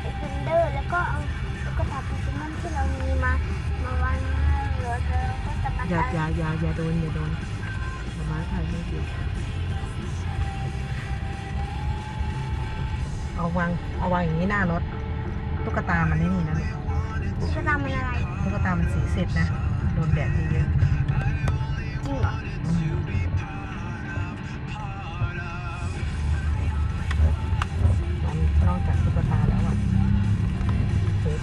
ไอ้เฟนเดอร์ แล้วก็เอาตุ๊กตาโปเกมอนที่เรามีมามาวางหน้ารถแล้วก็จะมาอย่าตัดอย่าอย่าอย่าโดนอย่าโดนมาม้าถ่ายไม่ดีเอาวางเอาวางอย่างนี้หน้ารถตุ๊กตามันไม่นี่นะลูกตุ๊กตามันอะไรตุ๊กตามันสีเสร็จนะโดนแดดเยอะ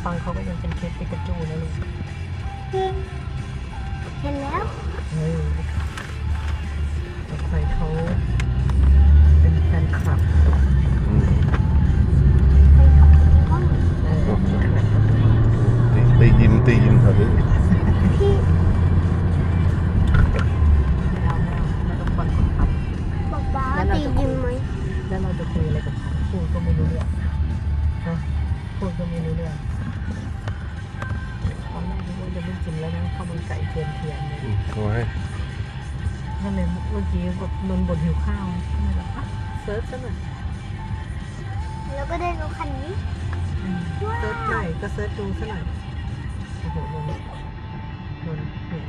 ฟังเขาก็ยังเป็นเคสปิกาจูนะลูกเห็นแล้วเฮ้ยสงสัยเขาเป็นแฟนคลับอืมเป็นขับโปเกมอนเออเป็นแฟนคลับตีตียิมตียิมแถวนี้ที่ไม่เอาไม่เอาไม่ต้องฟังคนขับ บอกบ้าตียิมไหม แล้วเราจะคุยอะไรกับเขาพูดก็ไม่รู้เรื่อง ตอนแรกนึกว่าจะไม่กินแล้วนะข้าวมันไก่เทียนเทียนเนี่ยอืมเขาให้ก็เลยเมื่อกี้แบบนนบนหิวข้าวก็เลยแบบอะเซิร์ชซะหน่อยแล้วก็ได้รถคันนี้อืมเซิร์ชหน่อยก็เซิร์ชดูซะหน่อยโอ้โหนนนนเนี่ย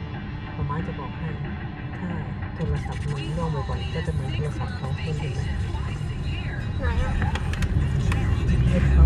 หมอม้าจะบอกให้ถ้าโทรศัพท์มันร่วงบ่อยๆก็จะเหมือนโทรศัพท์เขาเห็นไหมไหนอะเห็นเขา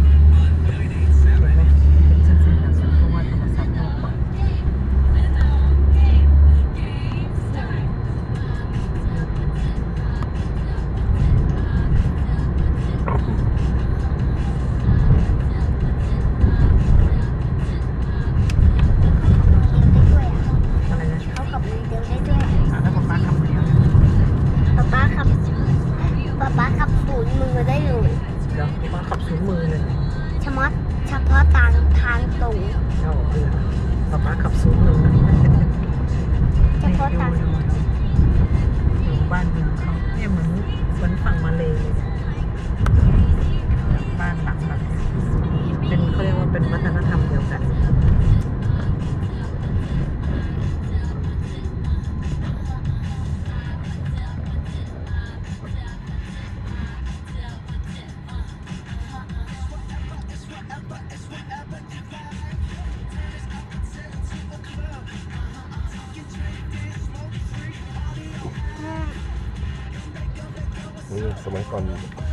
นี่สมัยก่อน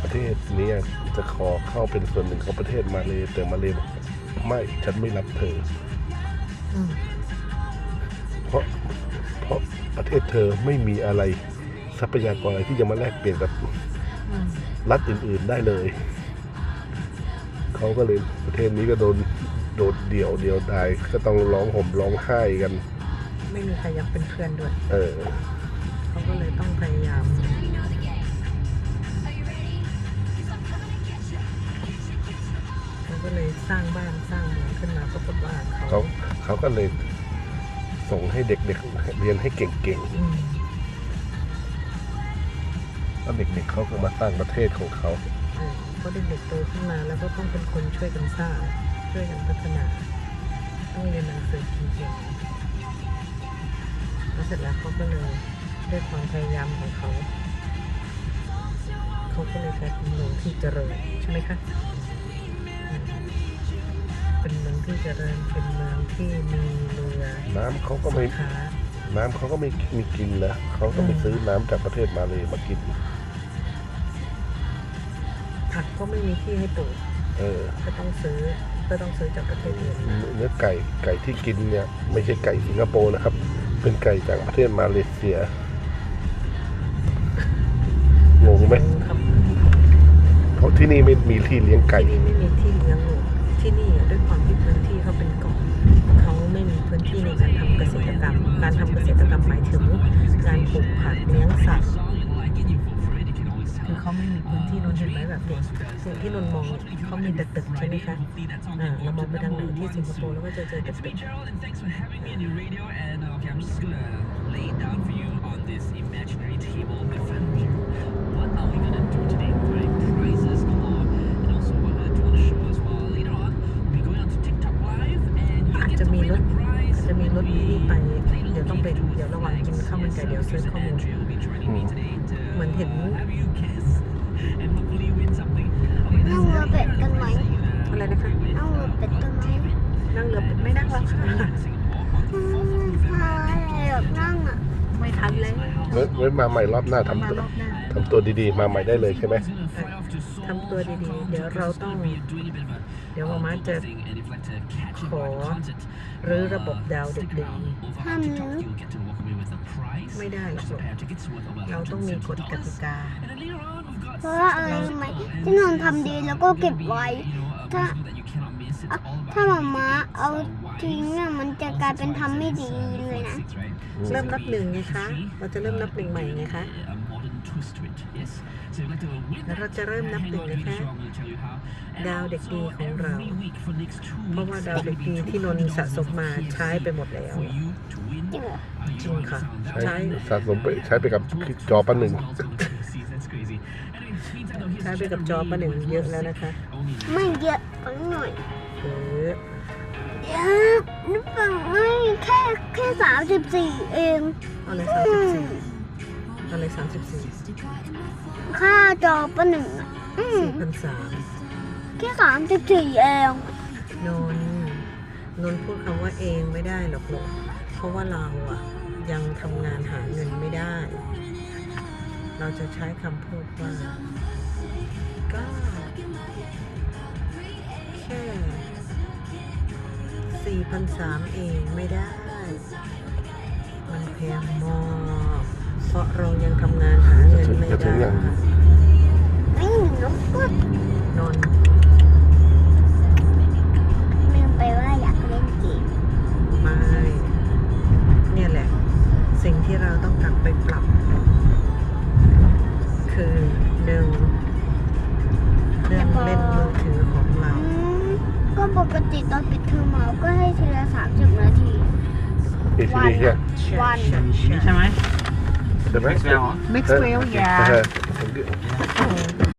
ประเทศนี้จะขอเข้าเป็นส่วนหนึ่งของประเทศมาเลยแต่มาเลยบอกไม่ฉันไม่รับเธออืมเพราะเพราะประเทศเธอไม่มีอะไรทรัพยากรอะไรที่จะมาแลกเปลี่ยนกับอืมรัฐอื่น ๆได้เลยเขาก็เลยประเทศนี้ก็โดนโดดเดี่ยวเดียวดายก็ต้องร้องห่มร้องไห้กัน ไม่มีใครอยากเป็นเพื่อนด้วย เออ เขาก็เลยต้องพยายาม ก็เลยสร้างบ้านสร้างเมืองขึ้นมาปรากฏว่าเขาเขาเขาก็เลยส่งให้เด็กๆเรียนให้เก่งอืมๆแล้วเด็กๆเขาก็มาสร้างประเทศของเขา เออเพราะเด็กๆโตขึ้นมาแล้วก็ต้องเป็นคนช่วยกันสร้างช่วยกันพัฒนาต้องเรียนหนังสือเก่งๆแล้วเสร็จแล้วเขาก็เลยด้วยความพยายามของเขา เขาก็เลยกลายเป็นเมืองที่เจริญใช่ไหมคะ ที่เจริญเป็นเมืองที่มีเรือน้ำเขาก็ไม่สินค้าน้ำเขาก็ไม่มีกินแล้วเขาก็ไปอืมซื้อน้ำจากประเทศมาเลยมากิน ผักก็ไม่มีที่ให้ปลูกเออ ก็ต้องซื้อก็ต้องซื้อจากประเทศอื่นมาเนื้อไก่ไก่ที่กินเนี่ย ไม่ใช่ไก่สิงคโปร์นะครับ เป็นไก่จากประเทศมาเลเซียงงไหมครับเพราะที่นี่ไม่มีที่เลี้ยงไก่ ที่นี่ไม่มีที่เลี้ยงหนูที่นี่อะด้วยความ ที่เขาเป็นเกาะเขาไม่มีพื้นที่ในการทำเกษตรกรรม การทำเกษตรกรรมหมายถึงการปลูกผักเลี้ยงสัตว์คือเขาไม่มีพื้นที่นนท์เห็นไหมแบบนี้สิ่งที่นนท์มองเขามีแต่ตึกใช่ไหมคะอ่าเรามองไปทางไหนที่สิงคโปร์แล้วก็จะเจอแต่ตึก radio and ซิร์ชข้อมูล Andrew will be joining me today to เหมือนเห็น have you guess and hopefully win something. นั่งเรือเป็ดกันไหมอะไรอะไรนะคะเอาเรือเป็ดต้นไม้นั่งเรือไม่นั่งแล้วค่ะอืมพาอะไรหรอกนั่งอะไม่ทันแล้วไว้ไว้มาใหม่รอบหน้าทำมาตัวรอบหน้าทำตัวดีๆ มาใหม่ได้เลยใช่ไหมทำตัวดีๆ เดี๋ยวเราต้องเดี๋ยวมาม่าจะขอรื้อระบบดาวดึกดีห้ามรื้อ ไม่ได้หรอกเราต้องมีกฎกติกา เพราะว่าอะไรรู้ไหมที่นอนทำดีแล้วก็เก็บไว้ ถ้าอะถ้าหมาม้าเอา ทิ้งอะมันจะกลายเป็นทำไม่ดีเลยนะ เริ่มนับหนึ่งไงคะ เราจะเริ่มนับหนึ่งใหม่ไงคะแล้วเราจะเริ่มนับหนึ่งนะคะดาวเด็กดีของเรา เพราะว่าดาวเด็กดีที่นนท์สะสมมาใช้ไปหมดแล้ว จริงเหรอจริงค่ะใช้ใช้สะสมไปใช้ไปกับจอประหนึ่งใช้ไปกับจอประหนึ่งเยอะแล้วนะคะ ไม่เยอะไปหน่อยเออเยอะ นึกว่าไม่แค่แค่สามสิบสี่เองเอาเลยสามสิบสี่เอาเลยสามสิบสี่ค่าจอประหนึ่งอะอืมสี่พันสามแค่สามสิบสี่เองนนท์นนท์พูดคำว่าเองไม่ได้หรอกหรอกเพราะว่าเราอะยังทำงานหาเงินไม่ได้ เราจะใช้คำพูดว่าก็แค่สี่ พันสามเองไม่ได้ มันแพงมากเพราะเรายังทำงานหาเงินไม่จะถึได้งยัง ไม่หนูก็นน ปกติตอนปิดเทอมเราก็ให้ทีละสามสิบนาทีอีทีนี้เนี่ยวัน ใช่ไหมใช่ไหม Maxwell เหรอ Maxwell อย่าเออโอ้